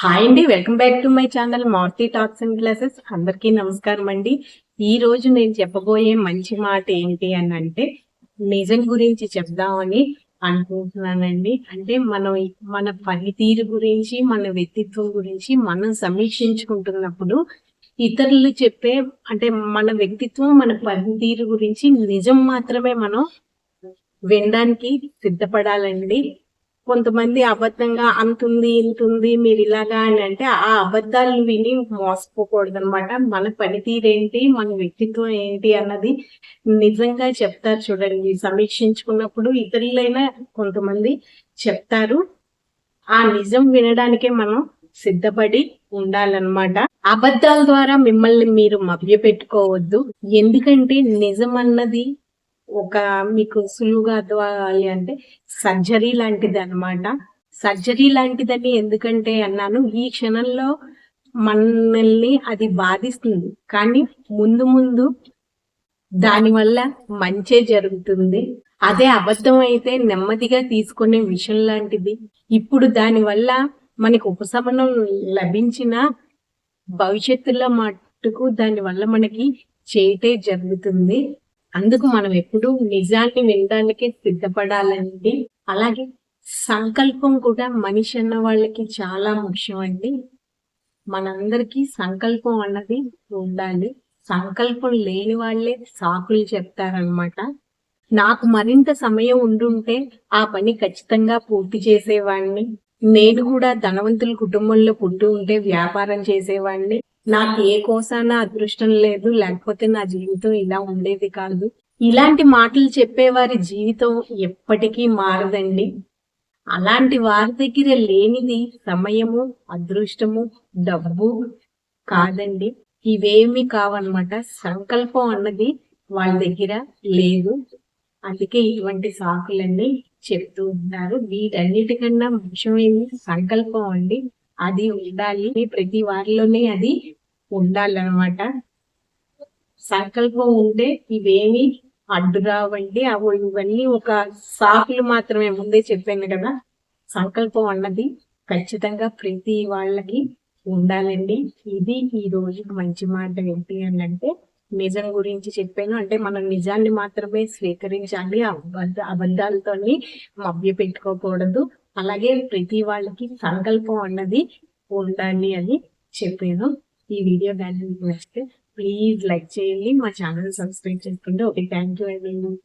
Hi అండి welcome back to my channel Maruthi talks and classes అందరికీ నమస్కారం అండి. ఈ రోజు నేను చెప్పబోయే మంచి మాట ఏంటి అని అంటే నిజం గురించి చెప్దామని అనుకుంటున్నానండి. అంటే మనం మన పనితీరు గురించి మన వ్యక్తిత్వం గురించి మనం సమీక్షించుకుంటున్నప్పుడు ఇతరులు చెప్పే అంటే మన వ్యక్తిత్వం మన పనితీరు గురించి నిజం మాత్రమే మనం వినడానికి సిద్ధపడాలండి. కొంతమంది అబద్ధంగా అంతుంది ఇంతుంది మీరు ఇలాగా అని అంటే ఆ అబద్ధాలు విని మోసపోకూడదు అనమాట మన పనితీరేంటి మన వ్యక్తిత్వం ఏంటి అన్నది నిజంగా చెప్తారు చూడండి. సమీక్షించుకున్నప్పుడు ఇతరులైనా కొంతమంది చెప్తారు. ఆ నిజం వినడానికే మనం సిద్ధపడి ఉండాలన్నమాట. అబద్ధాల ద్వారా మిమ్మల్ని మీరు మభ్య పెట్టుకోవద్దు ఎందుకంటే నిజం అన్నది ఒక మీకు సులువుగా అర్థవాలి అంటే సర్జరీ లాంటిది అనమాట సర్జరీ లాంటిదని ఎందుకంటే అన్నాను ఈ క్షణంలో మనల్ని అది బాధిస్తుంది. కానీ ముందు ముందు దానివల్ల మంచే జరుగుతుంది. అదే అబద్ధం అయితే నెమ్మదిగా తీసుకునే విషయం లాంటిది. ఇప్పుడు దానివల్ల మనకు ఉపశమనం లభించిన భవిష్యత్తులో మట్టుకు దానివల్ల మనకి చేయటే జరుగుతుంది. అందుకు మనం ఎప్పుడు నిజాన్ని వినడానికి సిద్ధపడాలండి. అలాగే సంకల్పం కూడా మనిషి అన్న వాళ్ళకి చాలా ముఖ్యం అండి మనందరికీ సంకల్పం అన్నది ఉండాలి. సంకల్పం లేని వాళ్ళే సాకులు చెప్తారనమాట నాకు మరింత సమయం ఉండుంటే ఆ పని ఖచ్చితంగా పూర్తి చేసేవాడిని. నేను కూడా ధనవంతుల కుటుంబంలో పుట్టి ఉంటే వ్యాపారం చేసేవాడిని. నాకు ఏ కోసాన అదృష్టం లేదు లేకపోతే నా జీవితం ఇలా ఉండేది కాదు. ఇలాంటి మాటలు చెప్పేవారి జీవితం ఎప్పటికీ మారదండి. అలాంటి వారి దగ్గర లేనిది సమయము అదృష్టము డబ్బు కాదండి. ఇవేమి కావన్నమాట. సంకల్పం అన్నది వాళ్ళ దగ్గర లేదు. అందుకే ఇటువంటి సాకులన్నీ చెప్తూ ఉంటారు. వీటన్నిటికన్నా ముఖ్యమైనది సంకల్పం అండి. అది ఉండాలి. ప్రతి వారిలోనే అది ఉండాలన్నమాట. సంకల్పం ఉంటే ఇవేమి అడ్డు రావండి. అవి ఇవన్నీ ఒక సాకులు మాత్రమే ముందే చెప్పాను కదా. సంకల్పం అన్నది ఖచ్చితంగా ప్రతి వాళ్ళకి ఉండాలండి. ఇది ఈ రోజు మంచి మాట ఏంటి అని అంటే నిజం గురించి చెప్పాను. అంటే మనం నిజాన్ని మాత్రమే స్వీకరించాలి. అబద్ధ అబద్ధాలతోని మభ్య పెట్టుకోకూడదు. అలాగే ప్రతి వాళ్ళకి సంకల్పం అన్నది ఉండాలి అని చెప్పాను. ఈ వీడియో కానీ మీకు నచ్చితే ప్లీజ్ లైక్ చేయండి మా ఛానల్ సబ్స్క్రైబ్ చేసుకుంటే. ఓకే థ్యాంక్ యూ అండి